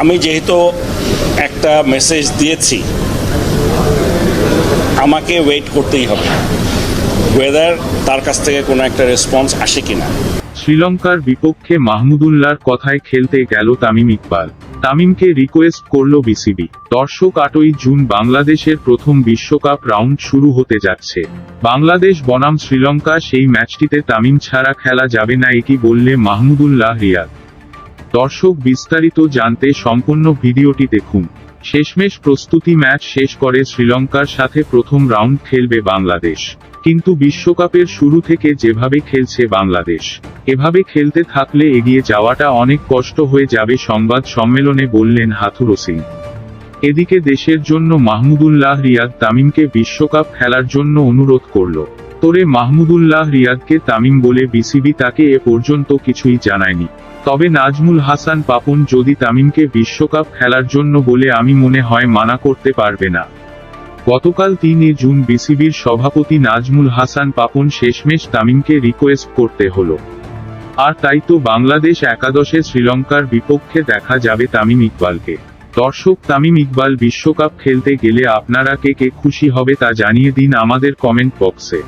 আমি যেহেতু একটা মেসেজ দিয়েছি, আমাকে ওয়েট করতেই হবে। ওয়েদার তার কাছ থেকে কোনো একটা রেসপন্স আসে কিনা। শ্রীলঙ্কার বিপক্ষে মাহমুদুল্লাহর কথায় খেলতে গেল তামিম ইকবাল। তামিমকে রিকোয়েস্ট করল বিসিবি। দর্শক আটই জুন বাংলাদেশের প্রথম বিশ্বকাপ রাউন্ড শুরু হতে যাচ্ছে। বাংলাদেশ বনাম শ্রীলঙ্কা সেই ম্যাচটিতে তামিম ছাড়া খেলা যাবে না একই বললে মাহমুদুল্লাহ রিয়াদ? দর্শক বিস্তারিত জানতে সম্পূর্ণ ভিডিওটি দেখুন। শেষমেশ প্রস্তুতি ম্যাচ শেষ করে শ্রীলঙ্কার সাথে প্রথম রাউন্ড খেলবে বাংলাদেশ। কিন্তু বিশ্বকাপের শুরু থেকে যেভাবে খেলছে বাংলাদেশ, এভাবে খেলতে থাকলে এগিয়ে যাওয়াটা অনেক কষ্ট হয়ে যাবে সংবাদ সম্মেলনে বললেন হাথুরো সিং। এদিকে দেশের জন্য মাহমুদুল্লাহ রিয়াদ তামিমকে বিশ্বকাপ খেলার জন্য অনুরোধ করল। তোরে মাহমুদুল্লাহ রিয়াদকে তামিম বলে বিসিবি তাকে এ পর্যন্ত কিছুই জানায়নি। তবে নাজমুল হাসান পাপন যদি তামিমকে বিশ্বকাপ খেলার জন্য বলে আমি মনে হয় মানা করতে পারবে না। গতকাল তিন জুন বিসিবির সভাপতি নাজমুল হাসান পাপন শেষমেশ তামিমকে রিকোয়েস্ট করতে হলো। আর তাই তো বাংলাদেশ একাদশে শ্রীলঙ্কার বিপক্ষে দেখা যাবে তামিম ইকবালকে। দর্শক, তামিম ইকবাল বিশ্বকাপ খেলতে গেলে আপনারা কে কে খুশি হবে তা জানিয়ে দিন আমাদের কমেন্ট বক্সে।